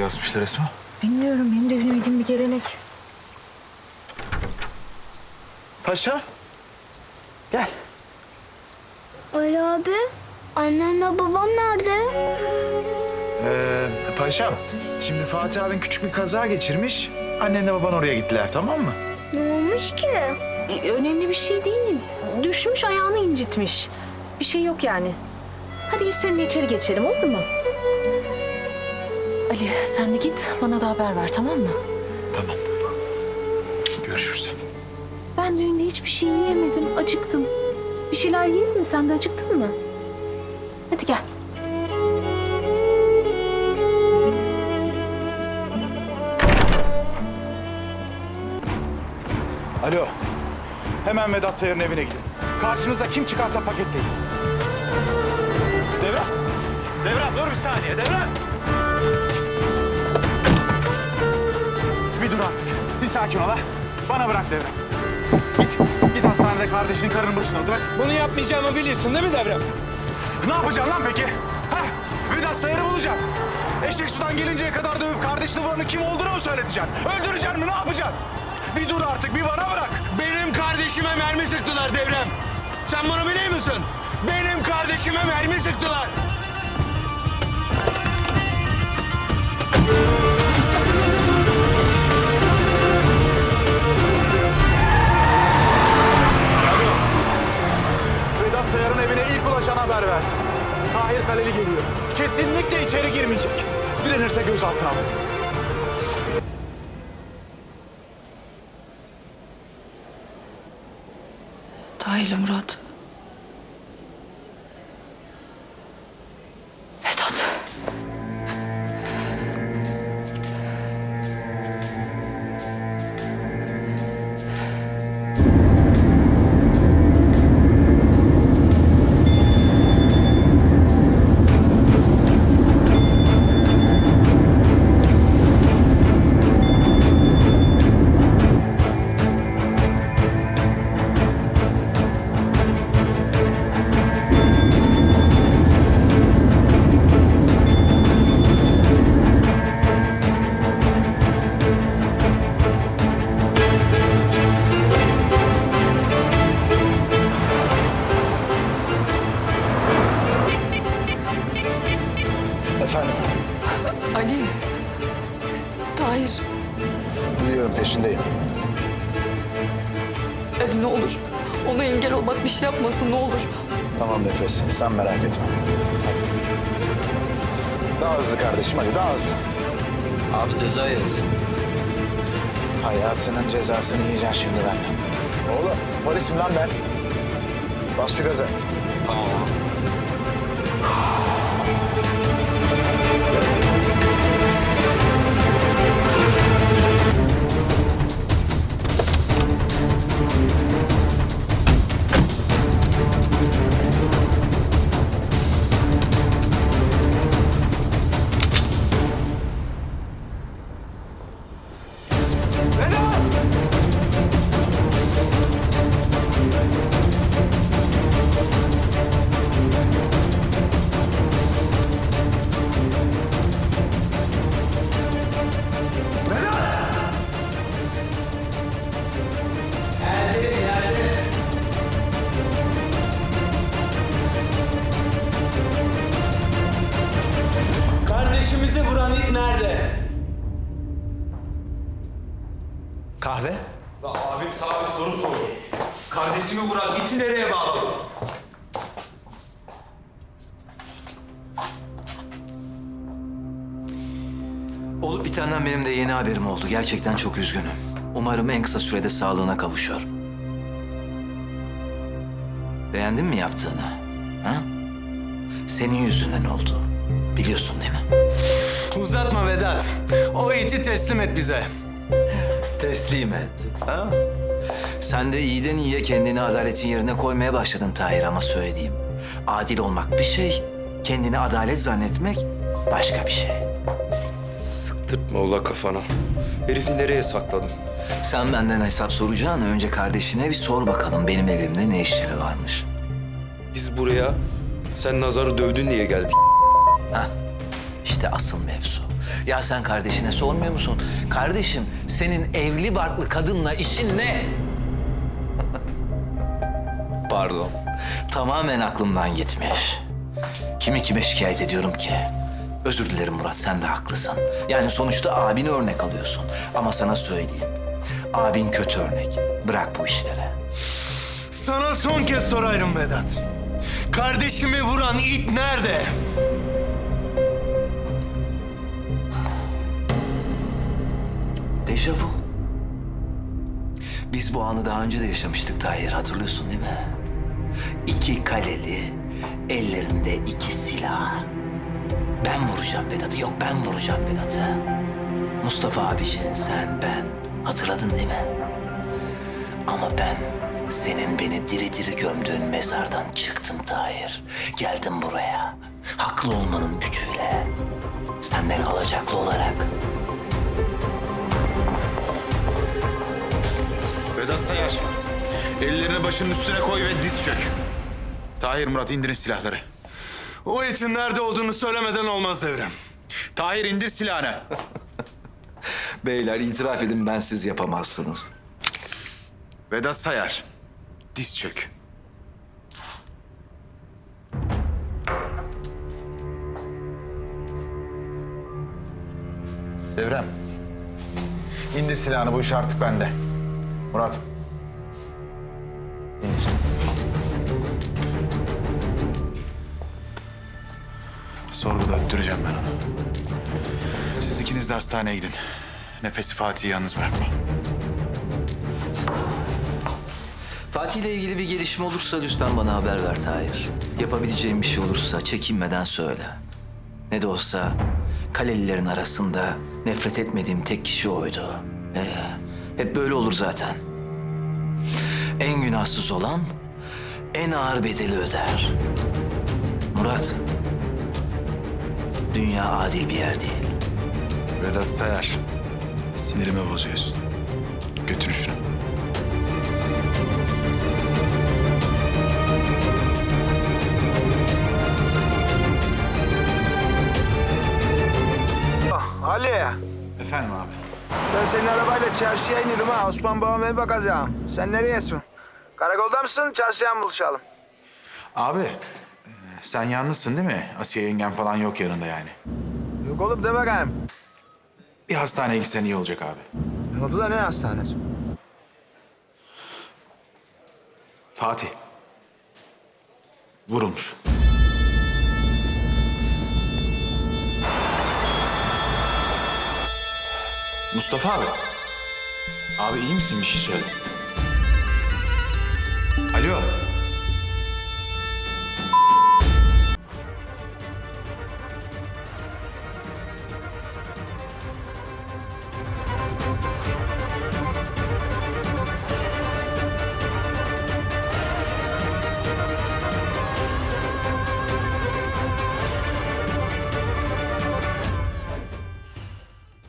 böyle yazmışlar Esma? Bilmiyorum benim de bilmediğim bir gelenek. Paşa. Gel. Ali abi, annemle babam nerede? Ee, paşam, şimdi Fatih abin küçük bir kaza geçirmiş. Annenle baban oraya gittiler, tamam mı? Ne olmuş ki? E, önemli bir şey değil. Düşmüş ayağını incitmiş. Bir şey yok yani. Hadi biz seninle içeri geçelim olur mu? Ali sen de git bana da haber ver tamam mı? Tamam. Görüşürüz hadi. Ben düğünde hiçbir şey yiyemedim. Acıktım. Bir şeyler yiyelim mi? Sen de acıktın mı? Hadi gel. Alo. Hemen Vedat Sayar'ın evine gidin. Karşınıza kim çıkarsa paketleyin. Devran. Devran dur bir saniye. Devran. Bir dur artık. Bir sakin ol ha. Bana bırak Devran. Git. Git hastanede kardeşinin karının başına dur hadi. Bunu yapmayacağımı biliyorsun değil mi Devrem? Ne yapacaksın lan peki? Ha? Vedat Sayar'ı bulacaksın. Eşek sudan gelinceye kadar dövüp kardeşini vuranın kim olduğunu mu söyleteceksin? Öldüreceksin mi? Ne yapacaksın? Bir dur artık. Bir bana bırak. Benim kardeşime mermi sıktılar Devrem. Sen bunu biliyor musun? Benim kardeşime mermi sıktılar. Ulaşan haber versin. Tahir Kaleli geliyor. Kesinlikle içeri girmeyecek. Direnirse gözaltına alın. Tahir'le Murat. Tahir. biliyorum peşindeyim. Ali ne olur. Ona engel olmak bir şey yapmasın ne olur. Tamam Nefes, sen merak etme. Hadi. Daha hızlı kardeşim, hadi daha hızlı. Abi ceza yeriz. Hayatının cezasını yiyeceksin şimdi benden. Oğlum, polisim lan ben. Bas şu gaza. Tamam abi. Nerede? Kahve? abim sana bir soru sordu. Kardeşimi vuran iti nereye bağladın? Olup bitenden benim de yeni haberim oldu. Gerçekten çok üzgünüm. Umarım en kısa sürede sağlığına kavuşur. Beğendin mi yaptığını? Ha? Senin yüzünden oldu. Biliyorsun değil mi? Uzatma Vedat. O iti teslim et bize. Teslim et. Ha? Sen de iyiden iyiye kendini adaletin yerine koymaya başladın Tahir ama söylediğim. Adil olmak bir şey, kendini adalet zannetmek başka bir şey. Sıktırtma ula kafana. Herifi nereye sakladın? Sen benden hesap soracağına önce kardeşine bir sor bakalım benim evimde ne işleri varmış. Biz buraya sen Nazar'ı dövdün diye geldik. Hah, işte asıl mevzu. Ya sen kardeşine sormuyor musun? Kardeşim senin evli barklı kadınla işin ne? Pardon. Tamamen aklımdan gitmiş. Kimi kime şikayet ediyorum ki? Özür dilerim Murat, sen de haklısın. Yani sonuçta abini örnek alıyorsun. Ama sana söyleyeyim. Abin kötü örnek. Bırak bu işleri. Sana son kez sorarım Vedat. Kardeşimi vuran it nerede? Dejavu. Biz bu anı daha önce de yaşamıştık Tahir, hatırlıyorsun değil mi? İki kaleli, ellerinde iki silah. Ben vuracağım Vedat'ı, yok ben vuracağım Vedat'ı. Mustafa abiciğin, sen, ben. Hatırladın değil mi? Ama ben senin beni diri diri gömdüğün mezardan çıktım Tahir. Geldim buraya. Haklı olmanın gücüyle. Senden alacaklı olarak. Vedat Sayar. Ellerini başının üstüne koy ve diz çök. Tahir Murat indirin silahları. O itin nerede olduğunu söylemeden olmaz Devrem. Tahir indir silahını. Beyler itiraf edin ben siz yapamazsınız. Vedat Sayar. Diz çök. Devrem. İndir silahını bu iş artık bende. Murat. İndir. Sorguda öttüreceğim ben onu. Siz ikiniz de hastaneye gidin. Nefesi Fatih'i yalnız bırakma. Fatih ile ilgili bir gelişme olursa lütfen bana haber ver Tahir. Yapabileceğim bir şey olursa çekinmeden söyle. Ne de olsa Kalelilerin arasında nefret etmediğim tek kişi oydu. Ee, hep böyle olur zaten. En günahsız olan en ağır bedeli öder. Murat, dünya adil bir yer değil. Vedat Sayar. Sinirimi bozuyorsun. Götür şunu. Ali, Efendim abi. Ben senin arabayla çarşıya iniyorum ha. Osman babama bir bakacağım. Sen nereyesin? Karakolda mısın? Çarşıya mı buluşalım? Abi, e, sen yalnızsın değil mi? Asiye yengen falan yok yanında yani. Yok oğlum de bakayım. Bir hastaneye gitsen iyi olacak abi. Ne oldu da ne hastanesi? Fatih. Vurulmuş. Mustafa abi. Abi iyi misin bir şey söyle.